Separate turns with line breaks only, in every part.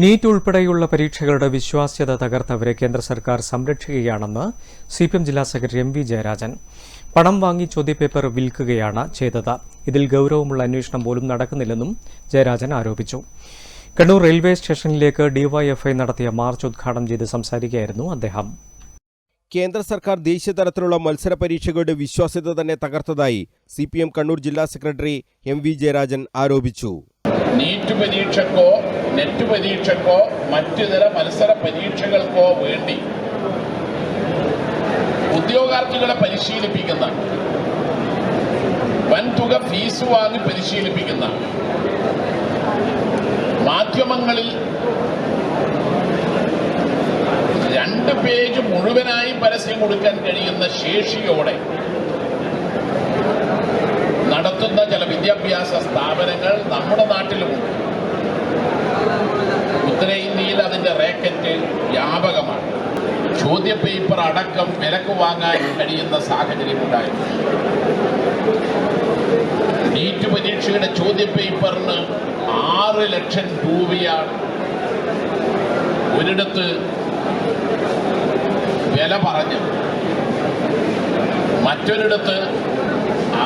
NEET ഉൾപ്പെടെയുള്ള പരീക്ഷകളുടെ വിശ്വാസ്യത തകർത്തവരെ കേന്ദ്ര സർക്കാർ സംരക്ഷിക്കുകയാണെന്ന് സിപിഎം ജില്ലാ സെക്രട്ടറി എം വി ജയരാജൻ. പണം വാങ്ങി ചോദ്യപേപ്പർ വിൽക്കുകയാണ് ചെയ്തത്. ഇതിൽ ഗൗരവമുള്ള അന്വേഷണം പോലും നടക്കുന്നില്ലെന്നും ജയരാജൻ ആരോപിച്ചു. കണ്ണൂർ റെയിൽവേ സ്റ്റേഷനിലേക്ക് ഡിവൈഎഫ്ഐ നടത്തിയ മാർച്ച് ഉദ്ഘാടനം ചെയ്ത് സംസാരിക്കുകയായിരുന്നു അദ്ദേഹം.
കേന്ദ്ര സർക്കാർ ദേശീയ തലത്തിലുള്ള മത്സര പരീക്ഷകളുടെ വിശ്വാസ്യത തന്നെ തകർത്തതായി സിപിഎം കണ്ണൂർ ജില്ലാ സെക്രട്ടറി എം വി ജയരാജൻ ആരോപിച്ചു.
നീറ്റ് പരീക്ഷക്കോ നെറ്റ് പരീക്ഷക്കോ മറ്റു ചില മത്സര പരീക്ഷകൾക്കോ വേണ്ടി ഉദ്യോഗാർത്ഥികളെ പരിശീലിപ്പിക്കുന്ന വൻതുക ഫീസ് വാങ്ങി പരിശീലിപ്പിക്കുന്ന മാധ്യമങ്ങളിൽ രണ്ട് പേജ് മുഴുവനായി പരസ്യം കൊടുക്കാൻ കഴിയുന്ന ശേഷിയോടെ നടത്തുന്ന ചില വിദ്യാഭ്യാസ സ്ഥാപനങ്ങൾ നമ്മുടെ ചോദ്യപേപ്പർ അടക്കം വിലക്ക് വാങ്ങാൻ കഴിയുന്ന സാഹചര്യം ഉണ്ടായിരുന്നു. നീറ്റ് പരീക്ഷയുടെ ചോദ്യപേപ്പറിന് ആറ് ലക്ഷം രൂപയാണ് ഒരിടത്ത് വില പറഞ്ഞത്. മറ്റൊരിടത്ത്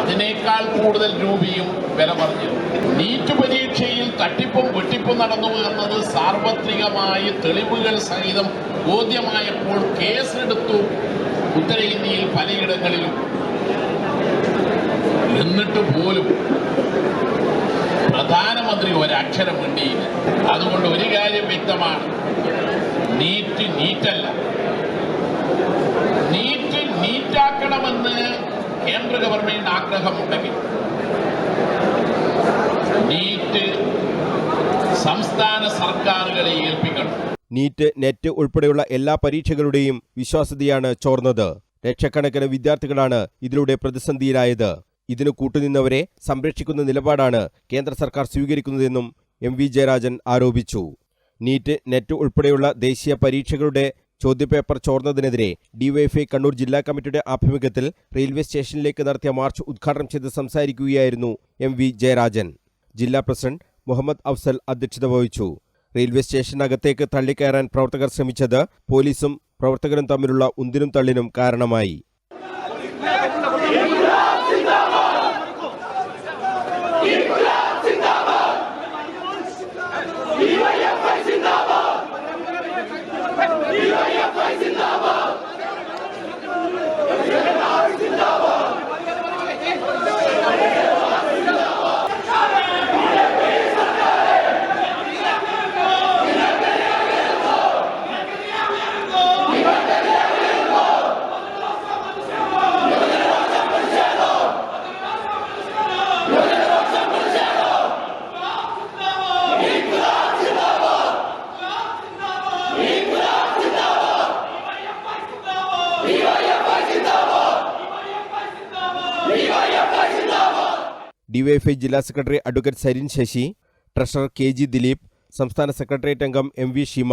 അതിനേക്കാൾ കൂടുതൽ രൂപയും വില പറഞ്ഞു. നീറ്റ് പരീക്ഷയിൽ തട്ടിപ്പും വെട്ടിപ്പും നടന്നു എന്നത് സാർവത്രികമായി തെളിവുകൾ സഹിതം ബോധ്യമായപ്പോൾ കേസെടുത്തു ഉത്തരേന്ത്യയിൽ പലയിടങ്ങളിലും. എന്നിട്ട് പോലും പ്രധാനമന്ത്രി ഒരക്ഷരം മിണ്ടിയില്ല. അതുകൊണ്ട് ഒരു കാര്യം വ്യക്തമാണ്. നീറ്റ് നീറ്റല്ല. നീറ്റ് നീറ്റാക്കണമെന്ന് കേന്ദ്ര ഗവൺമെന്റിന് ആഗ്രഹമുണ്ടെങ്കിൽ നീറ്റ് സംസ്ഥാന സർക്കാരുകളെ ഏൽപ്പിക്കണം.
നീറ്റ് നെറ്റ് ഉൾപ്പെടെയുള്ള എല്ലാ പരീക്ഷകളുടെയും വിശ്വാസ്യതയാണ് ചോർന്നത്. ലക്ഷക്കണക്കിന് വിദ്യാർത്ഥികളാണ് ഇതിലൂടെ പ്രതിസന്ധിയിലായത്. ഇതിന് കൂട്ടുനിന്നവരെ സംരക്ഷിക്കുന്ന നിലപാടാണ് കേന്ദ്ര സർക്കാർ സ്വീകരിക്കുന്നതെന്നും എം വി ജയരാജൻ ആരോപിച്ചു. നീറ്റ് നെറ്റ് ഉൾപ്പെടെയുള്ള ദേശീയ പരീക്ഷകളുടെ ചോദ്യപേപ്പർ ചോർന്നതിനെതിരെ ഡിവൈഎഫ്ഐ കണ്ണൂർ ജില്ലാ കമ്മിറ്റിയുടെ ആഭിമുഖ്യത്തിൽ റെയിൽവേ സ്റ്റേഷനിലേക്ക് നടത്തിയ മാർച്ച് ഉദ്ഘാടനം ചെയ്ത് സംസാരിക്കുകയായിരുന്നു എം വി ജയരാജൻ ജില്ലാ പ്രസിഡന്റ് മുഹമ്മദ് അഫ്സൽ അധ്യക്ഷത വഹിച്ചു റെയിൽവേ സ്റ്റേഷനകത്തേക്ക് തള്ളിക്കയറാൻ പ്രവർത്തകർ ശ്രമിച്ചത് പോലീസും പ്രവർത്തകരും തമ്മിലുള്ള ഉന്തിനും തള്ളിനും കാരണമായി ഡിവൈഎഫ്ഐ ജില്ലാ secretary advocate Sarin Sasi treasurer K G Dileep സംസ്ഥാന സെക്രട്ടേറിയറ്റ് അംഗം എം വി ഷിമ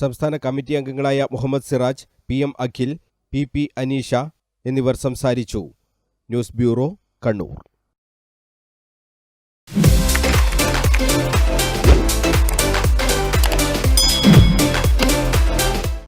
സംസ്ഥാന കമ്മിറ്റി അംഗങ്ങളായ Muhammad Siraj P M Akhil P P Aneesha എന്നിവർ സംസാരിച്ചു. News bureau Kannur.